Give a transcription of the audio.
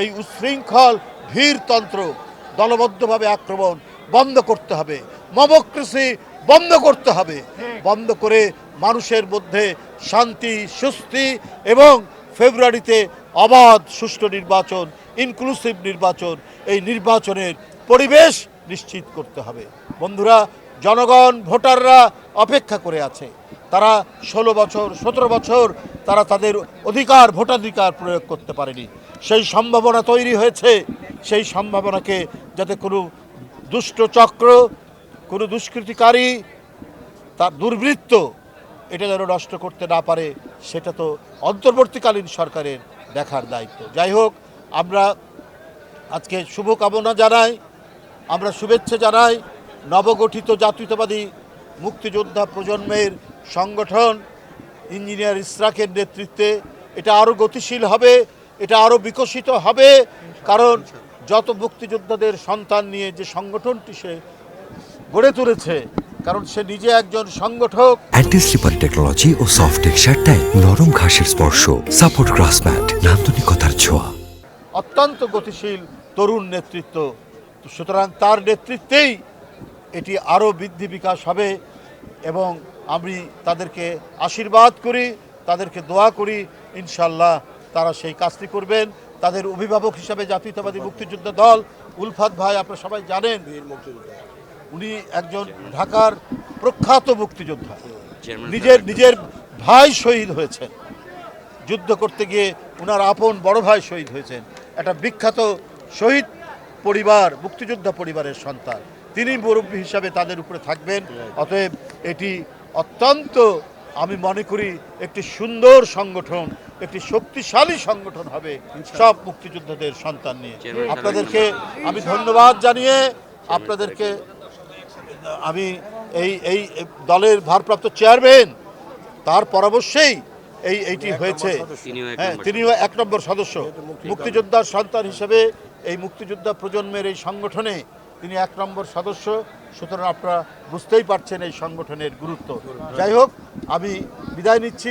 এই উচ্ছৃঙ্খল ভীরতন্ত্র দলবদ্ধভাবে আক্রমণ বন্ধ করতে হবে। মবক্রেসি বন্ধ করতে হবে। বন্ধ করে মানুষের মধ্যে শান্তি সুস্থি এবং ফেব্রুয়ারিতে অবাধ সুষ্ঠু নির্বাচন ইনক্লুসিভ নির্বাচন এই নির্বাচনের পরিবেশ নিশ্চিত করতে হবে। বন্ধুরা জনগণ ভোটাররা অপেক্ষা করে আছে। তারা ষোলো বছর, সতেরো বছর তারা তাদের অধিকার, ভোটাধিকার প্রয়োগ করতে পারেনি। সেই সম্ভাবনা তৈরি হয়েছে। সেই সম্ভাবনাকে যাতে কোনো দুষ্ট চক্র, কোনো দুষ্কৃতিকারী তার দুর্বৃত্ত, এটা যেন নষ্ট করতে না পারে, সেটা তো অন্তর্বর্তীকালীন সরকারের দেখার দায়িত্ব। যাই হোক, আমরা আজকে শুভকামনা জানাই, আমরা শুভেচ্ছা জানাই নবগঠিত জাতীয়তাবাদী মুক্তিযোদ্ধা প্রজন্মের সংগঠন ইঞ্জিনিয়ার ইসরাকের নেতৃত্বে এটা আরও গতিশীল হবে এটা আরও বিকশিত হবে কারণ যত মুক্তিযোদ্ধাদের সন্তান নিয়ে যে সংগঠনটি সে গড়ে তুলেছে কারণ সে নিজে একজন সংগঠক। অ্যান্টি স্লিপার টেকনোলজি ও সফট টেক্সচার টাইল নরম ঘাসের স্পর্শ সাপোর্ট গ্রাস ম্যাট নান্দনিকতার ছোঁয়া। অত্যন্ত গতিশীল তরুণ নেতৃত্ব। সুতরাং তার নেতৃত্বেই এটি আরও বৃদ্ধি বিকাশ হবে এবং আমি তাদেরকে আশীর্বাদ করি তাদেরকে দোয়া করি ইনশাল্লাহ তারা সেই কাজটি করবেন। তাদের অভিভাবক হিসাবে জাতীয়তাবাদী মুক্তিযোদ্ধা দল উলফাত ভাই আপনারা সবাই জানেন উনি একজন ঢাকার প্রখ্যাত মুক্তিযোদ্ধা। নিজের নিজের ভাই শহীদ হয়েছেন। যুদ্ধ করতে গিয়ে ওনার আপন বড় ভাই শহীদ হয়েছেন। একটা বিখ্যাত শহীদ পরিবার মুক্তিযোদ্ধা পরিবারের সন্তান। তিনি মুরব্বী হিসাবে তাদের উপরে থাকবেন। অতএব এটি অত্যন্ত আমি মনে করি একটি সুন্দর সংগঠন একটি শক্তিশালী সংগঠন হবে সব মুক্তিযোদ্ধাদের সন্তান নিয়ে। আপনাদেরকে আমি ধন্যবাদ জানিয়ে আপনাদেরকে আমি এই এই দলের ভারপ্রাপ্ত চেয়ারম্যান তার পরামর্শেই এই এইটি হয়েছে। হ্যাঁ তিনিও এক নম্বর সদস্য। মুক্তিযোদ্ধার সন্তান হিসেবে এই মুক্তিযোদ্ধা প্রজন্মের এই সংগঠনে তিনি এক নম্বর সদস্য, সুতরাং আপনারা বুঝতেই পারছেন এই সংগঠনের গুরুত্ব। যাই হোক, আমি বিদায় নিচ্ছি।